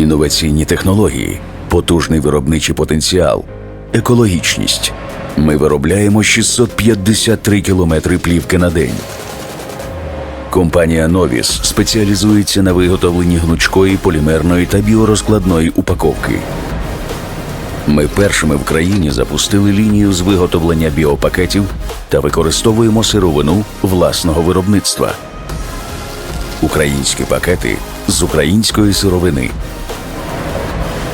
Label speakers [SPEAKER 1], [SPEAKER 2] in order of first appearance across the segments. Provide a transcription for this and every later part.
[SPEAKER 1] інноваційні технології, потужний виробничий потенціал, екологічність. Ми виробляємо 653 кілометри плівки на день. Компанія Новіс спеціалізується на виготовленні гнучкої, полімерної та біорозкладної упаковки. Ми першими в країні запустили лінію з виготовлення біопакетів та використовуємо сировину власного виробництва. Українські пакети з української сировини.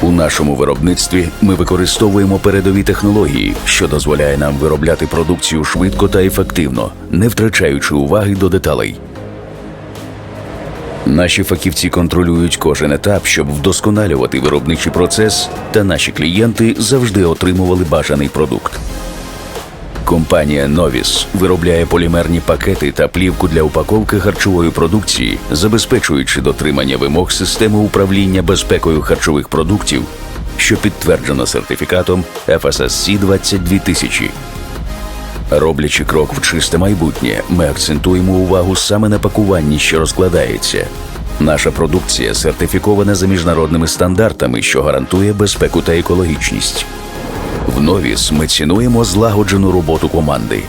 [SPEAKER 1] У нашому виробництві ми використовуємо передові технології, що дозволяє нам виробляти продукцію швидко та ефективно, не втрачаючи уваги до деталей. Наші фахівці контролюють кожен етап, щоб вдосконалювати виробничий процес, та наші клієнти завжди отримували бажаний продукт. Компанія Новіс виробляє полімерні пакети та плівку для упаковки харчової продукції, забезпечуючи дотримання вимог системи управління безпекою харчових продуктів, що підтверджено сертифікатом FSSC 22000. Роблячи крок в чисте майбутнє, ми акцентуємо увагу саме на пакуванні, що розкладається. Наша продукція сертифікована за міжнародними стандартами, що гарантує безпеку та екологічність. В Новіс ми цінуємо злагоджену роботу команди.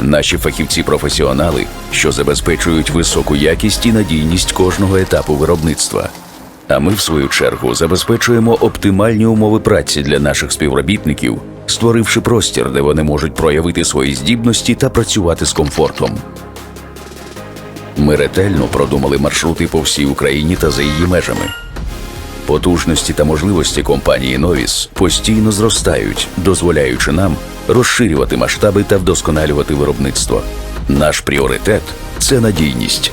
[SPEAKER 1] Наші фахівці-професіонали, що забезпечують високу якість і надійність кожного етапу виробництва. А ми, в свою чергу, забезпечуємо оптимальні умови праці для наших співробітників, створивши простір, де вони можуть проявити свої здібності та працювати з комфортом. Ми ретельно продумали маршрути по всій Україні та за її межами. Потужності та можливості компанії Новіс постійно зростають, дозволяючи нам розширювати масштаби та вдосконалювати виробництво. Наш пріоритет це надійність.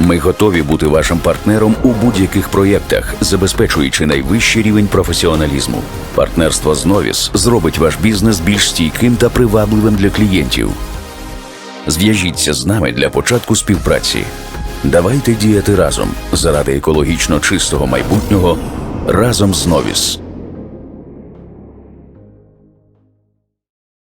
[SPEAKER 1] Ми готові бути вашим партнером у будь-яких проєктах, забезпечуючи найвищий рівень професіоналізму. Партнерство з Новіс зробить ваш бізнес більш стійким та привабливим для клієнтів. Зв'яжіться з нами для початку співпраці. Давайте діяти разом заради екологічно чистого майбутнього разом з Новіс.